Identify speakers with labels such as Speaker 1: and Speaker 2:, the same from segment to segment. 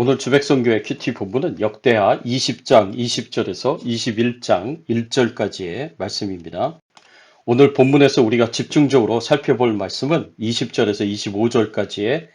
Speaker 1: 오늘 주백성교회 큐티 본문은 역대하 20장 20절에서 21장 1절까지의 말씀입니다. 오늘 본문에서 우리가 집중적으로 살펴볼 말씀은 20절에서 25절까지의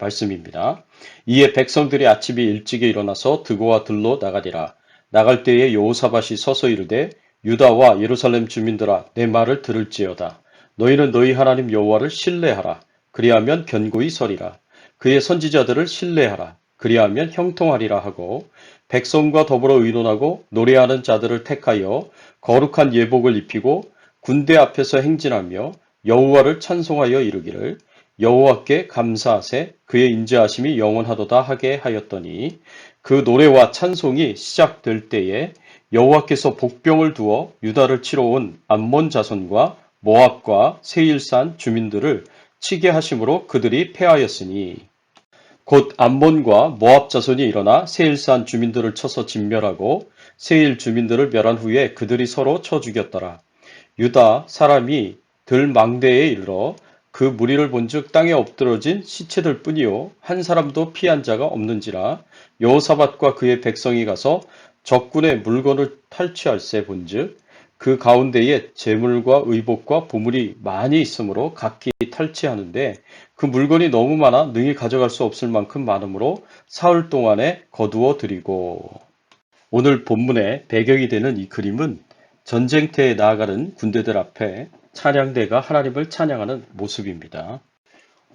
Speaker 1: 말씀입니다. 이에 백성들이 아침에 일찍이 일어나서 드고와 들로 나가리라. 나갈 때에 여호사밭이 서서 이르되 유다와 예루살렘 주민들아 내 말을 들을지어다. 너희는 너희 하나님 여호와를 신뢰하라. 그리하면 견고히 서리라. 그의 선지자들을 신뢰하라. 그리하면 형통하리라 하고 백성과 더불어 의논하고 노래하는 자들을 택하여 거룩한 예복을 입히고 군대 앞에서 행진하며 여호와를 찬송하여 이르기를 여호와께 감사하세 그의 인자하심이 영원하도다 하게 하였더니 그 노래와 찬송이 시작될 때에 여호와께서 복병을 두어 유다를 치러 온 암몬 자손과 모압과 세일산 주민들을 치게 하심으로 그들이 패하였으니 곧 암몬과 모압 자손이 일어나 세일산 주민들을 쳐서 진멸하고 세일 주민들을 멸한 후에 그들이 서로 쳐 죽였더라. 유다 사람이 들 망대에 이르러 그 무리를 본즉 땅에 엎드러진 시체들 뿐이요 한 사람도 피한 자가 없는지라 여호사밧과 그의 백성이 가서 적군의 물건을 탈취할세 본즉 그 가운데에 재물과 의복과 보물이 많이 있으므로 각기 탈취하는데 그 물건이 너무 많아 능히 가져갈 수 없을 만큼 많으므로 사흘 동안에 거두어 드리고 오늘 본문의 배경이 되는 이 그림은 전쟁터에 나아가는 군대들 앞에 찬양대가 하나님을 찬양하는 모습입니다.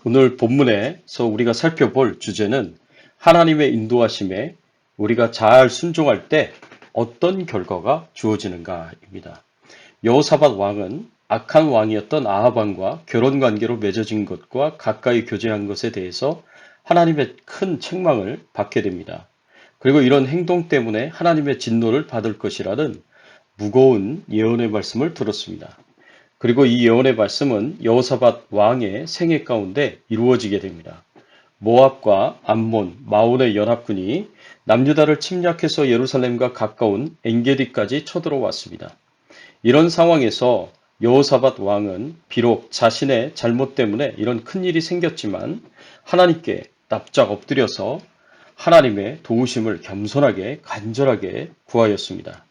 Speaker 1: 오늘 본문에서 우리가 살펴볼 주제는 하나님의 인도하심에 우리가 잘 순종할 때 어떤 결과가 주어지는가입니다. 여호사밧 왕은 악한 왕이었던 아하방과 결혼 관계로 맺어진 것과 가까이 교제한 것에 대해서 하나님의 큰 책망을 받게 됩니다. 그리고 이런 행동 때문에 하나님의 진노를 받을 것이라는 무거운 예언의 말씀을 들었습니다. 그리고 이 예언의 말씀은 여호사밧 왕의 생애 가운데 이루어지게 됩니다. 모압과 암몬, 마온의 연합군이 남유다를 침략해서 예루살렘과 가까운 엔게디까지 쳐들어왔습니다. 이런 상황에서 여호사밧 왕은 비록 자신의 잘못 때문에 이런 큰 일이 생겼지만 하나님께 납작 엎드려서 하나님의 도우심을 겸손하게 간절하게 구하였습니다.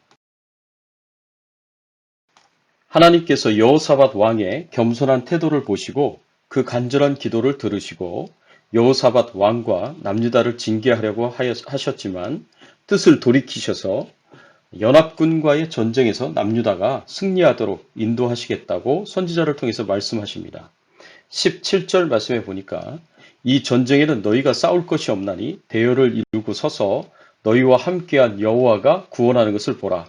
Speaker 1: 하나님께서 여호사밧 왕의 겸손한 태도를 보시고 그 간절한 기도를 들으시고 여호사밧 왕과 남유다를 징계하려고 하셨지만 뜻을 돌이키셔서 연합군과의 전쟁에서 남유다가 승리하도록 인도하시겠다고 선지자를 통해서 말씀하십니다. 17절 말씀에 보니까 이 전쟁에는 너희가 싸울 것이 없나니 대열을 이루고 서서 너희와 함께한 여호와가 구원하는 것을 보라.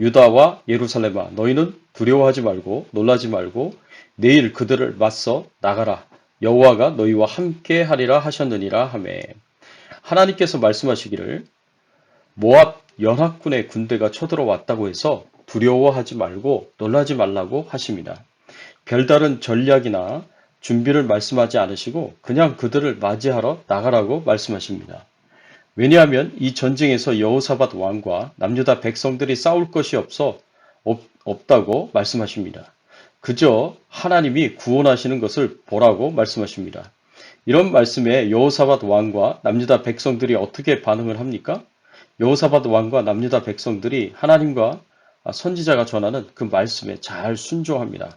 Speaker 1: 유다와 예루살렘아 너희는 두려워하지 말고 놀라지 말고 내일 그들을 맞서 나가라. 여호와가 너희와 함께 하리라 하셨느니라 하매 하나님께서 말씀하시기를 모압 연합군의 군대가 쳐들어왔다고 해서 두려워하지 말고 놀라지 말라고 하십니다. 별다른 전략이나 준비를 말씀하지 않으시고 그냥 그들을 맞이하러 나가라고 말씀하십니다. 왜냐하면 이 전쟁에서 여호사밧 왕과 남유다 백성들이 싸울 것이 없어 없, 없다고 말씀하십니다. 그저 하나님이 구원하시는 것을 보라고 말씀하십니다. 이런 말씀에 여호사밧 왕과 남유다 백성들이 어떻게 반응을 합니까? 여호사밧 왕과 남유다 백성들이 하나님과 선지자가 전하는 그 말씀에 잘 순종합니다.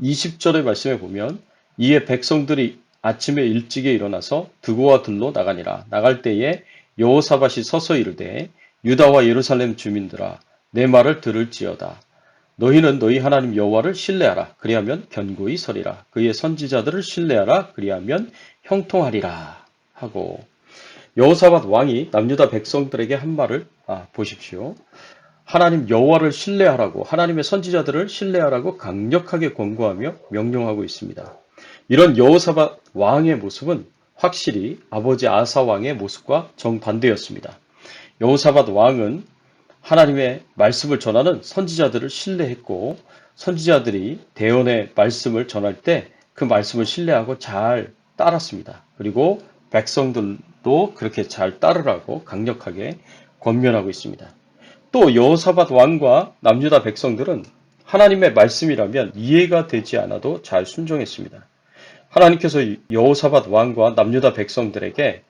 Speaker 1: 20절의 말씀에 보면 이에 백성들이 아침에 일찍에 일어나서 드고와 들로 나가니라 나갈 때에 여호사밧이 서서 이르되 유다와 예루살렘 주민들아 내 말을 들을지어다 너희는 너희 하나님 여호와를 신뢰하라 그리하면 견고히 서리라 그의 선지자들을 신뢰하라 그리하면 형통하리라 하고 여호사밧 왕이 남유다 백성들에게 한 말을 아, 보십시오. 하나님 여호와를 신뢰하라고 하나님의 선지자들을 신뢰하라고 강력하게 권고하며 명령하고 있습니다. 이런 여호사밧 왕의 모습은 확실히 아버지 아사 왕의 모습과 정반대였습니다. 여호사밧 왕은 하나님의 말씀을 전하는 선지자들을 신뢰했고 선지자들이 대언의 말씀을 전할 때 그 말씀을 신뢰하고 잘 따랐습니다. 그리고 백성들도 그렇게 잘 따르라고 강력하게 권면하고 있습니다. 또 여호사밧 왕과 남유다 백성들은 하나님의 말씀이라면 이해가 되지 않아도 잘 순종했습니다. 하나님께서 여호사밧 왕과 남유다 백성들에게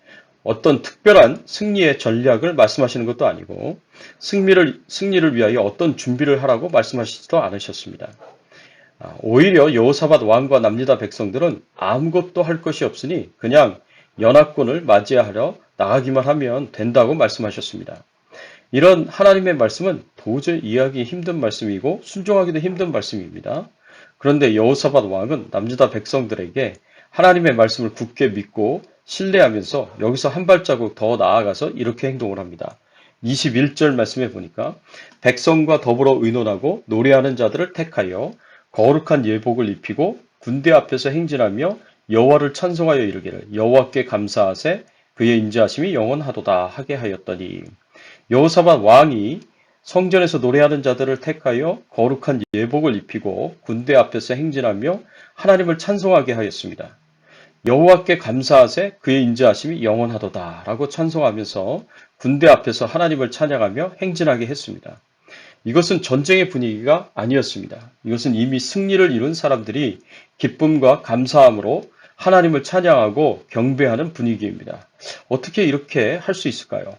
Speaker 1: 어떤 특별한 승리의 전략을 말씀하시는 것도 아니고 승리를 승리를 위하여 어떤 준비를 하라고 말씀하시지도 않으셨습니다. 아, 오히려 여호사밧 왕과 남유다 백성들은 아무것도 할 것이 없으니 그냥 연합군을 맞이하려 나가기만 하면 된다고 말씀하셨습니다. 이런 하나님의 말씀은 도저히 이해하기 힘든 말씀이고 순종하기도 힘든 말씀입니다. 그런데 여호사밧 왕은 남유다 백성들에게 하나님의 말씀을 굳게 믿고 신뢰하면서 여기서 한 발자국 더 나아가서 이렇게 행동을 합니다. 21절 말씀에 보니까 백성과 더불어 의논하고 노래하는 자들을 택하여 거룩한 예복을 입히고 군대 앞에서 행진하며 여호와를 찬송하여 이르기를 여호와께 감사하세 그의 인자하심이 영원하도다 하게 하였더니 여호사밧 왕이 성전에서 노래하는 자들을 택하여 거룩한 예복을 입히고 군대 앞에서 행진하며 하나님을 찬송하게 하였습니다. 여호와께 감사하세 그의 인자하심이 영원하도다라고 찬송하면서 군대 앞에서 하나님을 찬양하며 행진하게 했습니다. 이것은 전쟁의 분위기가 아니었습니다. 이것은 이미 승리를 이룬 사람들이 기쁨과 감사함으로 하나님을 찬양하고 경배하는 분위기입니다. 어떻게 이렇게 할 수 있을까요?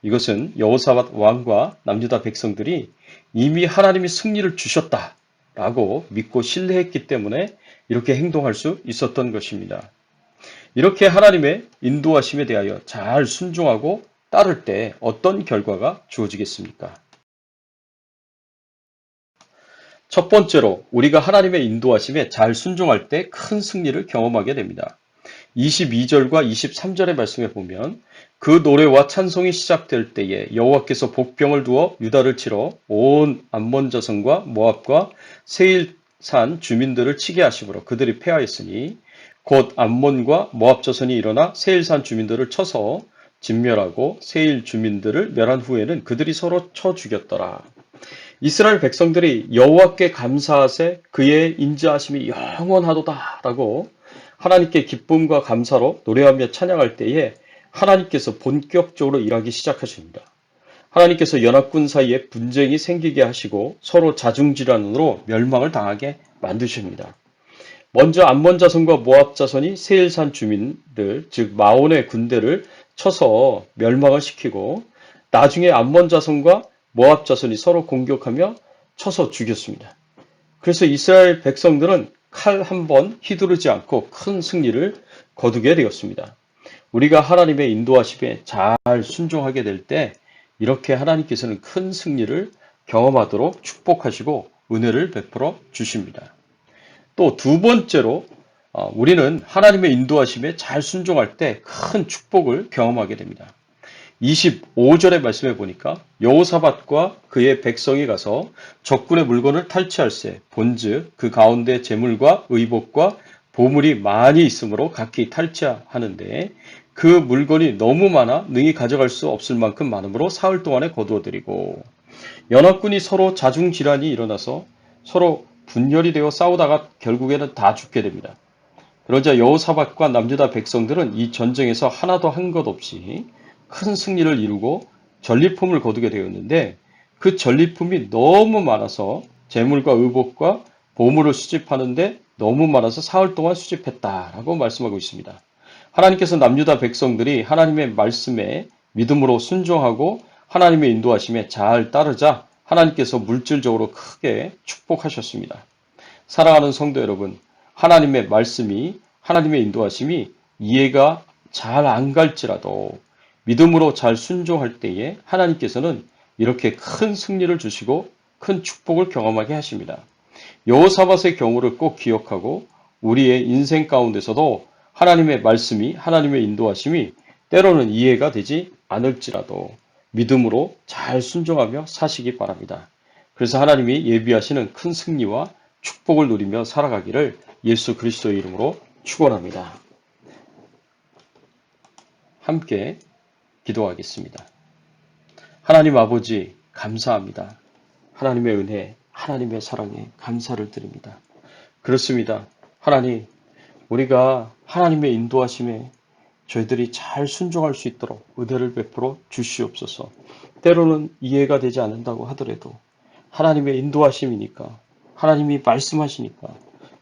Speaker 1: 이것은 여호사밧 왕과 남유다 백성들이 이미 하나님이 승리를 주셨다라고 믿고 신뢰했기 때문에 이렇게 행동할 수 있었던 것입니다. 이렇게 하나님의 인도하심에 대하여 잘 순종하고 따를 때 어떤 결과가 주어지겠습니까? 첫 번째로 우리가 하나님의 인도하심에 잘 순종할 때 큰 승리를 경험하게 됩니다. 22절과 23절의 말씀에 보면 그 노래와 찬송이 시작될 때에 여호와께서 복병을 두어 유다를 치러 온 암몬 자손과 모압과 세일산 주민들을 치게 하심으로 그들이 패하였으니 곧 암몬과 모압 자손이 일어나 세일산 주민들을 쳐서 진멸하고 세일 주민들을 멸한 후에는 그들이 서로 쳐 죽였더라. 이스라엘 백성들이 여호와께 감사하세 그의 인자하심이 영원하도다라고 하나님께 기쁨과 감사로 노래하며 찬양할 때에 하나님께서 본격적으로 일하기 시작하십니다. 하나님께서 연합군 사이에 분쟁이 생기게 하시고 서로 자중질환으로 멸망을 당하게 만드십니다. 먼저 암몬 자손과 모압 자손이 세일산 주민들 즉 마온의 군대를 쳐서 멸망을 시키고 나중에 암몬 자손과 모압 자손이 서로 공격하며 쳐서 죽였습니다. 그래서 이스라엘 백성들은 칼 한 번 휘두르지 않고 큰 승리를 거두게 되었습니다. 우리가 하나님의 인도하심에 잘 순종하게 될 때 이렇게 하나님께서는 큰 승리를 경험하도록 축복하시고 은혜를 베풀어 주십니다. 또 두 번째로 어, 우리는 하나님의 인도하심에 잘 순종할 때 큰 축복을 경험하게 됩니다. 25절의 말씀에 보니까 여호사밧과 그의 백성이 가서 적군의 물건을 탈취할세 본즉 그 가운데 재물과 의복과 보물이 많이 있으므로 각기 탈취하는데 그 물건이 너무 많아 능히 가져갈 수 없을 만큼 많으므로 사흘 동안에 거두어 드리고 연합군이 서로 자중 질환이 일어나서 서로 분열이 되어 싸우다가 결국에는 다 죽게 됩니다. 그러자 여호사밧과 남유다 백성들은 이 전쟁에서 하나도 한 것 없이 큰 승리를 이루고 전리품을 거두게 되었는데 그 전리품이 너무 많아서 재물과 의복과 보물을 수집하는데 너무 많아서 사흘 동안 수집했다라고 말씀하고 있습니다. 하나님께서 남유다 백성들이 하나님의 말씀에 믿음으로 순종하고 하나님의 인도하심에 잘 따르자 하나님께서 물질적으로 크게 축복하셨습니다. 사랑하는 성도 여러분, 하나님의 말씀이 하나님의 인도하심이 이해가 잘 안 갈지라도 믿음으로 잘 순종할 때에 하나님께서는 이렇게 큰 승리를 주시고 큰 축복을 경험하게 하십니다. 여호사밧의 경우를 꼭 기억하고 우리의 인생 가운데서도 하나님의 말씀이 하나님의 인도하심이 때로는 이해가 되지 않을지라도 믿음으로 잘 순종하며 사시기 바랍니다. 그래서 하나님이 예비하시는 큰 승리와 축복을 누리며 살아가기를 예수 그리스도의 이름으로 축원합니다. 함께 기도하겠습니다. 하나님 아버지 감사합니다. 하나님의 은혜, 하나님의 사랑에 감사를 드립니다. 그렇습니다. 하나님, 우리가 하나님의 인도하심에 저희들이 잘 순종할 수 있도록 은혜를 베풀어 주시옵소서. 때로는 이해가 되지 않는다고 하더라도 하나님의 인도하심이니까 하나님이 말씀하시니까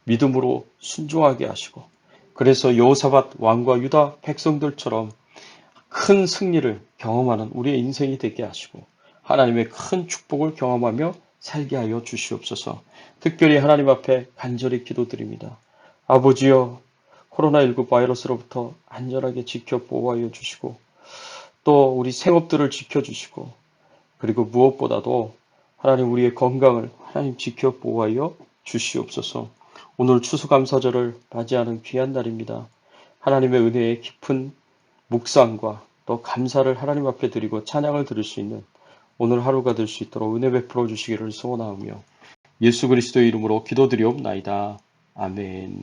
Speaker 1: 믿음으로 순종하게 하시고 그래서 여호사밧 왕과 유다 백성들처럼 큰 승리를 경험하는 우리의 인생이 되게 하시고 하나님의 큰 축복을 경험하며 살게 하여 주시옵소서. 특별히 하나님 앞에 간절히 기도드립니다. 아버지여 코로나19 바이러스로부터 안전하게 지켜 보호하여 주시고 또 우리 생업들을 지켜 주시고 그리고 무엇보다도 하나님 우리의 건강을 하나님 지켜 보호하여 주시옵소서. 오늘 추수감사절을 맞이하는 귀한 날입니다. 하나님의 은혜의 깊은 묵상과 또 감사를 하나님 앞에 드리고 찬양을 드릴 수 있는 오늘 하루가 될 수 있도록 은혜 베풀어 주시기를 소원하오며 예수 그리스도의 이름으로 기도드리옵나이다. 아멘.